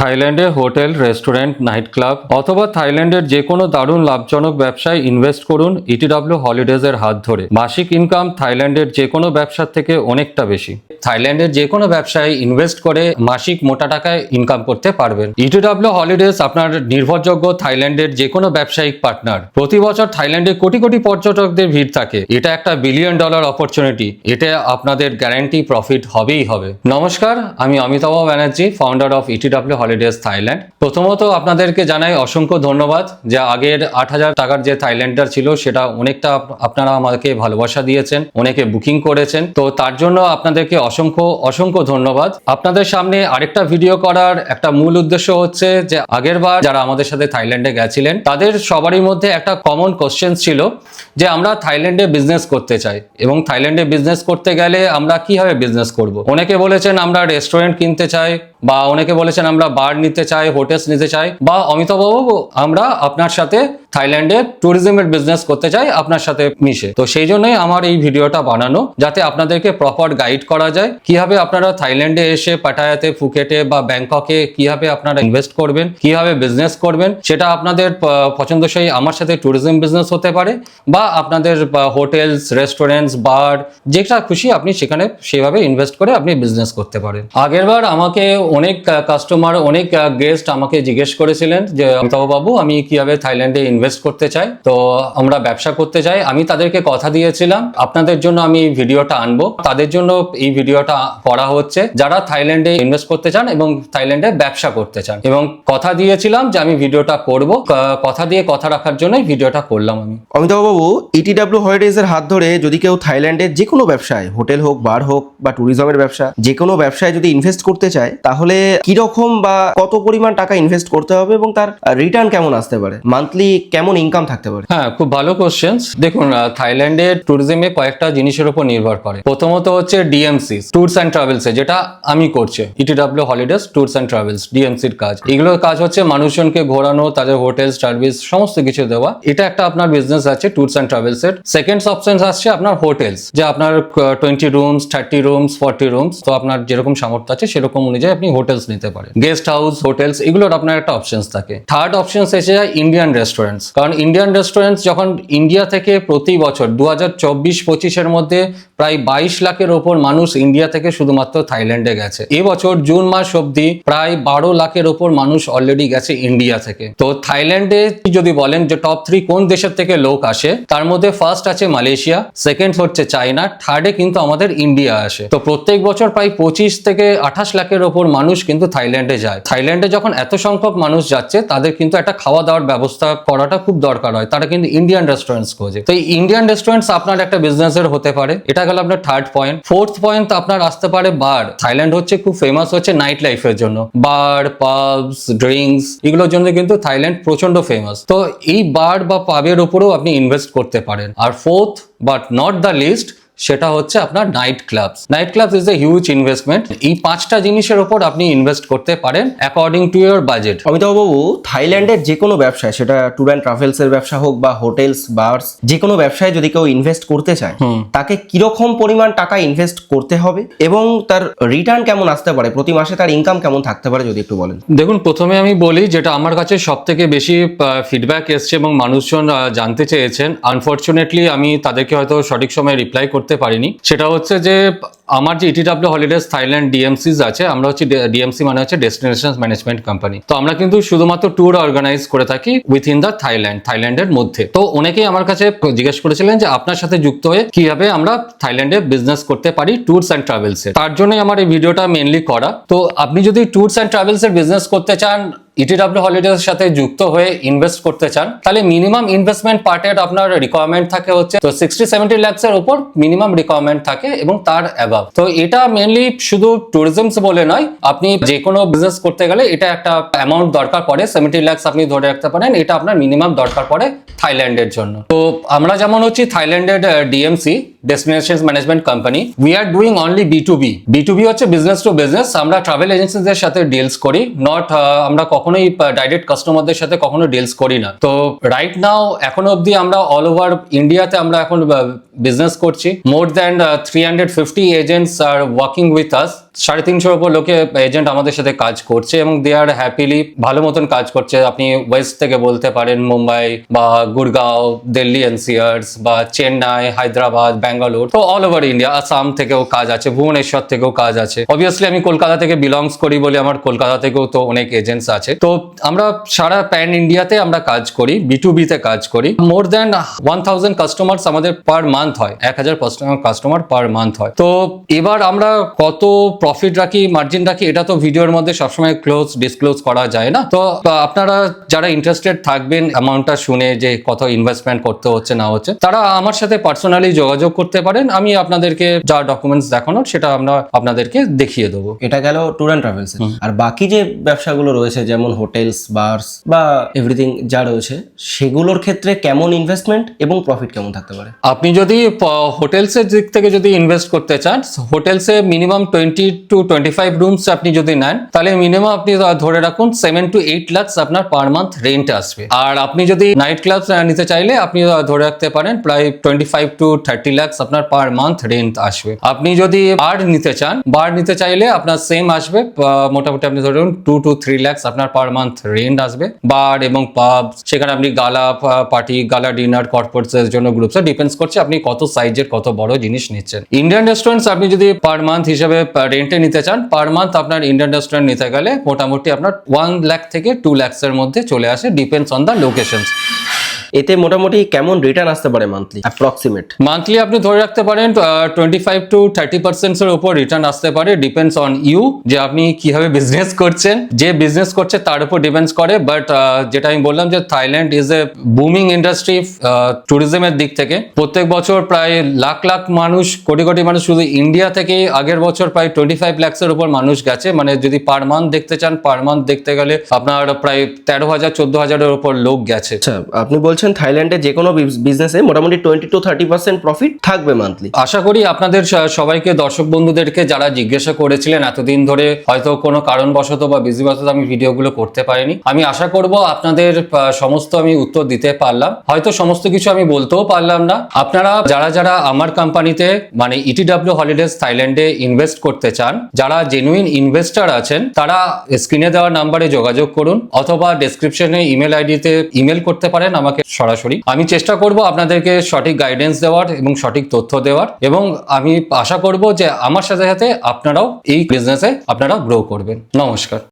থাইল্যান্ডে hotel, restaurant night club অথবা থাইল্যান্ডের যে কোনো দারুণ লাভজনক ব্যবসায় ইনভেস্ট করুন ইটিডাব্লিউ হলিডেজ এর হাত ধরে। মাসিক ইনকাম থাইল্যান্ডের যে কোনো ব্যবসার থেকে অনেকটা বেশি। থাইল্যান্ডের যে কোনো ব্যবসায় ইনভেস্ট করে মাসিক মোটা টাকায় ইনকাম করতে পারবেন। E ইটিডাব্লিউ হলিডেজ আপনার নির্ভরযোগ্য থাইল্যান্ডের যে কোনো ব্যবসায়িক পার্টনার প্রতি বছর থাইল্যান্ডে কোটি কোটি পর্যটকদের ভিড় থাকে। এটা একটা বিলিয়ন ডলার অপরচুনিটি এটা আপনাদের গ্যারান্টি প্রফিট হবেই হবে। নমস্কার, আমি Amitabh Banerjee founder of ETW holidays Thailand প্রথমত আপনাদেরকে জানাই অসংখ্য ধন্যবাদ যে আগের আট হাজার টাকার যে থাইল্যান্ডার ছিল, সেটা অনেকটা আপনারা আমাকে ভালোবাসা দিয়েছেন, অনেকে বুকিং করেছেন। তো তার জন্য আপনাদেরকে অসংখ্য অসংখ্য ধন্যবাদ। আপনাদের সামনে আরেকটা ভিডিও করার একটা মূল উদ্দেশ্য হচ্ছে যে, আগের বার যারা আমাদের সাথে থাইল্যান্ডে গেছিলেন, তাদের সবারই মধ্যে একটা কমন কোশ্চেন ছিল যে, আমরা থাইল্যান্ডে বিজনেস করতে চাই এবং থাইল্যান্ডে বিজনেস করতে গেলে আমরা কীভাবে বিজনেস করব? অনেকে বলেছেন, আমরা রেস্টুরেন্ট কিনতে চাই বা অনেকে বলেছেন আমরা বার নিতে চাই, হোটেলস নিতে চাই, বা অমিতাভবাবু, আমরা আপনার সাথে থাইল্যান্ডে ট্যুরিজমের বিজনেস করতে চাই, আপনার সাথে মিশে। তো সেই জন্যই আমার এই ভিডিওটা বানানো, যাতে আপনাদেরকে প্রপার গাইড করা যায়, কীভাবে আপনারা থাইল্যান্ডে এসে পাটায়াতে, ফুকেটে বা ব্যাংককে কীভাবে আপনারা ইনভেস্ট করবেন, কীভাবে বিজনেস করবেন, সেটা আপনাদের পছন্দসই আমার সাথে ট্যুরিজম বিজনেস হতে পারে, বা আপনাদের হোটেলস রেস্টুরেন্টস বার যেটা খুশি আপনি সেখানে সেভাবে ইনভেস্ট করে আপনি বিজনেস করতে পারেন। আগেরবার আমাকে অনেক কাস্টমার অনেক গেস্ট আমাকে জিজ্ঞেস করেছিলেন যে, অমিতাভ বাবু, আমি কীভাবে থাইল্যান্ডে ইনভেস্ট করতে চাই? তো আমরা ব্যবসা করতে চাই আমি তাদেরকে কথা দিয়েছিলাম, আপনাদের জন্য আমি ভিডিওটা আনব। তাদের জন্য এই ভিডিওটা করা হচ্ছে। যারা থাইল্যান্ডে ইনভেস্ট করতে চান এবং থাইল্যান্ডে ব্যবসা করতে চান। এবং কথা দিয়েছিলাম যে, আমি ভিডিওটা করব। কথা দিয়ে কথা রাখার জন্যই ভিডিওটা করলাম আমি। অমিতাভবাবু ইটিডাব্লিউ হলিডেজের হাত ধরে যদি কেউ থাইল্যান্ডের যে কোনো ব্যবসায়, হোটেল হোক, বার হোক বা ট্যুরিজমের ব্যবসা যে কোনো ব্যবসায় যদি ইনভেস্ট করতে চায়, তাহলে কীরকম বা কত পরিমাণ টাকা ইনভেস্ট করতে হবে এবং তার রিটার্ন কেমন আসতে পারে? মান্থলি কেমন ইনকাম থাকতে পারে? হ্যাঁ খুব ভালো কোশ্চেন দেখুন আহ, থাইল্যান্ডের ট্যুরিজমে কয়েকটা জিনিসের উপর নির্ভর করে। প্রথমত হচ্ছে ডিএমসি ট্যুরস অ্যান্ড ট্রাভেলস যেটা আমি করছি। ETW holidays tours and travels DMC ডিএমসির কাজ। এগুলোর কাজ হচ্ছে মানুষজনকে ঘোরানো তাদের হোটেল সার্ভিস সমস্ত কিছু দেওয়া। এটা একটা আপনার বিজনেস আছে ট্যুরস অ্যান্ড ট্রাভেলস এর। সেকেন্ড অপশন আসছে আপনার হোটেলস যে আপনার twenty rooms thirty rooms forty rooms তো আপনার যেরকম সামর্থ্য আছে সেরকম অনুযায়ী আপনি হোটেলস নিতে পারেন। গেস্ট হাউস হোটেলস এগুলোর আপনার একটা অপশনস থাকে। থার্ড অপশন এসে যায় ইন্ডিয়ান রেস্টুরেন্টস কারণ ইন্ডিয়ান রেস্টুরেন্টস যখন ইন্ডিয়া থেকে প্রতি বছর দু হাজার চব্বিশ মধ্যে প্রায় বাইশ লাখের ওপর মানুষ ইন্ডিয়া থেকে শুধুমাত্র থাইল্যান্ডে গেছে। এবছর জুন মাস অবধি প্রায় বারো লাখের ওপর মানুষ অলরেডি গেছে ইন্ডিয়া থেকে। তো থাইল্যান্ডে যদি বলেন যে টপ থ্রি কোন দেশের থেকে লোক আসে, তার মধ্যে ফার্স্ট আছে মালয়েশিয়া সেকেন্ড হচ্ছে চায়না থার্ডে কিন্তু আমাদের ইন্ডিয়া আসে। তো প্রত্যেক বছর প্রায় পঁচিশ থেকে আঠাশ লাখের ওপর মানুষ কিন্তু থাইল্যান্ডে যায়। থাইল্যান্ডে যখন এত সংখ্যক মানুষ যাচ্ছে, তাদের কিন্তু একটা খাওয়া দাওয়ার ব্যবস্থা করাটা খুব দরকার হয়। তারা কিন্তু ইন্ডিয়ান রেস্টুরেন্টস খোঁজে। তো এই ইন্ডিয়ান রেস্টুরেন্টস আপনার একটা বিজনেসের হতে পারে। এটা গেল আপনার থার্ড পয়েন্ট ফোর্থ পয়েন্ট আপনার আসতে পারে বার থাইল্যান্ড হচ্ছে খুব ফেমাস হচ্ছে নাইট লাইফের জন্য। বার পাবস ড্রিঙ্কস এগুলোর জন্য কিন্তু থাইল্যান্ড প্রচণ্ড ফেমাস তো এই বার বা পাবের উপরেও আপনি ইনভেস্ট করতে পারেন। আর fourth but not the least সেটা হচ্ছে আপনার night clubs night clubs is a huge investment এই পাঁচটা জিনিসের উপর আপনি ইনভেস্ট করতে পারেন অ্যাকর্ডিং টু ইয়োর বাজেট অমিতাভবাবু থাইল্যান্ডের যে কোনো ব্যবসায় সেটা ট্যুর অ্যান্ড ট্রাভেলসের ব্যবসা হোক বা হোটেলস বার্স যে কোনো ব্যবসায় যদি কেউ ইনভেস্ট করতে চায় তাকে কীরকম পরিমাণ টাকা ইনভেস্ট করতে হবে এবং তার রিটার্ন কেমন আসতে পারে? প্রতি মাসে তার ইনকাম কেমন থাকতে পারে যদি একটু বলেন? দেখুন প্রথমে আমি বলি যেটা আমার কাছে সব থেকে বেশি ফিডব্যাক এসছে এবং মানুষজন জানতে চেয়েছেন। আনফর্চুনেটলি আমি তাদেরকে হয়তো সঠিক সময়ে রিপ্লাই করতে পারিনি। সেটা হচ্ছে যে, আমার যে ইটিডাব্লিউ হলিডেজ থাইল্যান্ড ডিএমসিস আছে, আমরা হচ্ছে ডিএমসি মানে হচ্ছে ডেস্টিনেশন ম্যানেজমেন্ট কোম্পানি তো আমরা কিন্তু শুধুমাত্র ট্যুর অর্গানাইজ করে থাকি উইথিন দ্য থাইল্যান্ড থাইল্যান্ডের মধ্যে। তো অনেকেই আমার কাছে জিজ্ঞেস করেছিলেন যে, আপনার সাথে যুক্ত হয়ে কীভাবে আমরা থাইল্যান্ডে বিজনেস করতে পারি ট্যুরস অ্যান্ড ট্রাভেলস তার জন্যই আমার এই ভিডিওটা মেনলি করা। তো আপনি যদি ট্যুরস অ্যান্ড ট্রাভেলসের বিজনেস করতে চান ইটিডাব্লিউ হলিডেজ সাথে যুক্ত হয়ে ইনভেস্ট করতে চান, তাহলে মিনিমাম ইনভেস্টমেন্ট পার্টের আপনার রিকোয়ারমেন্ট থাকে হচ্ছে, তো সিক্সটি সেভেন্টি ল্যাক্স এর উপর মিনিমাম রিকোয়ারমেন্ট থাকে এবং তার অ্যাবাভ তো এটা মেনলি শুধু ট্যুরিজম বলে নয়, আপনি যে কোনো বিজনেস করতে গেলে এটা একটা অ্যামাউন্ট দরকার পড়ে সেভেন্টি ল্যাক্স আপনি ধরে রাখতে পারেন, এটা আপনার মিনিমাম দরকার পড়ে থাইল্যান্ডের জন্য। তো আমরা যেমন হচ্ছি থাইল্যান্ডের DMC destination management company we are doing only B to B B to B হচ্ছে বিজনেস টু বিজনেস আমরা ট্রাভেল এজেন্সিদের সাথে ডিলস করি নট আমরা কখনোই ডাইরেক্ট কাস্টমারদের সাথে কখনো ডিলস করি না। তো রাইট নাও এখনও অবধি আমরা অল ওভার ইন্ডিয়াতে আমরা এখন বিজনেস করছি। More than three hundred fifty agents are working with us সাড়ে তিনশোর উপর লোকে এজেন্ট আমাদের সাথে কাজ করছে এবং দে আর হ্যাপিলি ভালো মতন কাজ করছে। আপনি ওয়েস্ট থেকে বলতে পারেন মুম্বাই বা গুরগাঁও, দিল্লি এনসিআরস বা চেন্নাই, হায়দ্রাবাদ, ব্যাঙ্গালোর। তো অল ওভার ইন্ডিয়া আসাম থেকেও কাজ আছে, ভুবনেশ্বর থেকেও কাজ আছে। অবভিয়াসলি আমি কলকাতা থেকে বিলংস করি বলে আমার কলকাতা থেকেও তো অনেক এজেন্টস আছে। তো আমরা সারা প্যান ইন্ডিয়াতে আমরা কাজ করি বি টু বিতে কাজ করি। More than one thousand customers আমাদের পার মান্থ হয় এক হাজার কাস্টমার পার মান্থ হয়। তো এবার আমরা কত প্রফিট রাখি মার্জিন রাখি এটা তো ভিডিওর মধ্যে সবসময় ক্লোজ ডিসক্লোজ করা যায় না। তো তো আপনারা যারা ইন্টারেস্টেড থাকবেন অ্যামাউন্টটা শুনে যে কত ইনভেস্টমেন্ট করতে হচ্ছে না হচ্ছে তারা আমার সাথে পার্সোনালি যোগাযোগ করতে পারেন। আমি আপনাদেরকে যা ডকুমেন্টস দেখানোর সেটা আমরা আপনাদেরকে দেখিয়ে দেবো। এটা গেল ট্যুর অ্যান্ড ট্রাভেলস আর বাকি যে ব্যবসাগুলো রয়েছে যেমন হোটেলস বার্স বা এভরিথিং যা রয়েছে, সেগুলোর ক্ষেত্রে কেমন ইনভেস্টমেন্ট এবং প্রফিট কেমন থাকতে পারে? আপনি যদি হোটেলসের দিক থেকে যদি ইনভেস্ট করতে চান হোটেলসে minimum twenty to twenty five rooms আপনি যদি নেন, তাহলে মিনিমাম আপনি ধরে রাখুন সেভেন টু এইট লাখস আপনার পার মান্থ রেন্ট আসবে। আর আপনি যদি নাইট ক্লাব নিতে চাইলে আপনি ধরে রাখতে পারেন প্রায় twenty five to thirty lakhs আপনার পার মান্থ রেন্ট আসবে। আপনি যদি বার নিতে চান বার নিতে চাইলে আপনার সেম আসবে মোটামুটি আপনি ধরুন টু টু থ্রি লাখস আপনার পার মান্থ রেন্ট আসবে। বার এবং পাব সেখানে আপনি গালা পার্টি গালা ডিনার কর্পোরেটস এর জন্য গ্রুপস ডিপেন্ডস করছে আপনি কত সাইজের কত বড় জিনিস নিচ্ছেন। ইন্ডিয়ান রেস্টুরেন্টস আপনি যদি পার মান্থ হিসেবে রেন্টে নিতে চান পার মান্থ আপনার ইন্ডিয়ান রেস্টুরেন্ট নিতে গেলে মোটামুটি আপনার ওয়ান লাখ থেকে টু ল্যাক্সের মধ্যে চলে আসে ডিপেন্ডস অন দ্য লোকেশনস এতে মোটামুটি কেমন রিটার্ন আসতে পারে মান্থলি অ্যাপ্রক্সিমেট মান্থলি আপনি ধরে রাখতে পারেন টোয়েন্টি ফাইভ টু থার্টি পার্সেন্টের উপর রিটার্ন আসতে পারে ডিপেন্ডস অন ইউ যে আপনি কীভাবে বিজনেস করছেন। যে বিজনেস করছে তার উপর ডিপেন্ডস করে বাট যেটা আমি বললাম যে Thailand is a booming industry ট্যুরিজমের দিক থেকে। প্রত্যেক বছর প্রায় লাখ লাখ মানুষ কোটি কোটি মানুষ শুধু ইন্ডিয়া থেকে আগের বছর প্রায় টোয়েন্টি ফাইভ ল্যাক্সের উপর মানুষ গেছে। মানে যদি পার মান্থ দেখতে চান পার মান্থ দেখতে গেলে আপনার প্রায় তেরো হাজার চোদ্দ হাজারের উপর লোক গেছে। আচ্ছা আপনি বলছেন থাইল্যান্ডে যে কোনো বিজনেসে মোটামুটি twenty to thirty percent profit থাকবে মান্থলি আশা করি আপনাদের সবাইকে, দর্শক বন্ধুদেরকে যারা জিজ্ঞাসা করেছিলেন, এতদিন ধরে হয়তো কোনো কারণবশত বা বিজিবশত আমি ভিডিওগুলো করতে পারিনি। আমি আশা করব আপনাদের সমস্ত আমি উত্তর দিতে পারলাম। হয়তো সমস্ত কিছু আমি বলতেও পারলাম না। আপনারা যারা যারা আমার কোম্পানিতে মানে ইটিডাব্লিউ হলিডেজ থাইল্যান্ডে ইনভেস্ট করতে চান, যারা জেনুইন ইনভেস্টর আছেন, তারা স্ক্রিনে দেওয়া নাম্বারে যোগাযোগ করুন, অথবা ডেসক্রিপশনে ইমেল আইডিতে ইমেল করতে পারেন আমাকে। সরাসরি। আমি চেষ্টা করব আপনাদেরকে সঠিক গাইডেন্স দেওয়ার এবং সঠিক তথ্য দেওয়ার এবং আমি আশা করব যে আমার সাথে সাথে আপনারাও এই বিজনেসে আপনারা গ্রো করবেন। নমস্কার।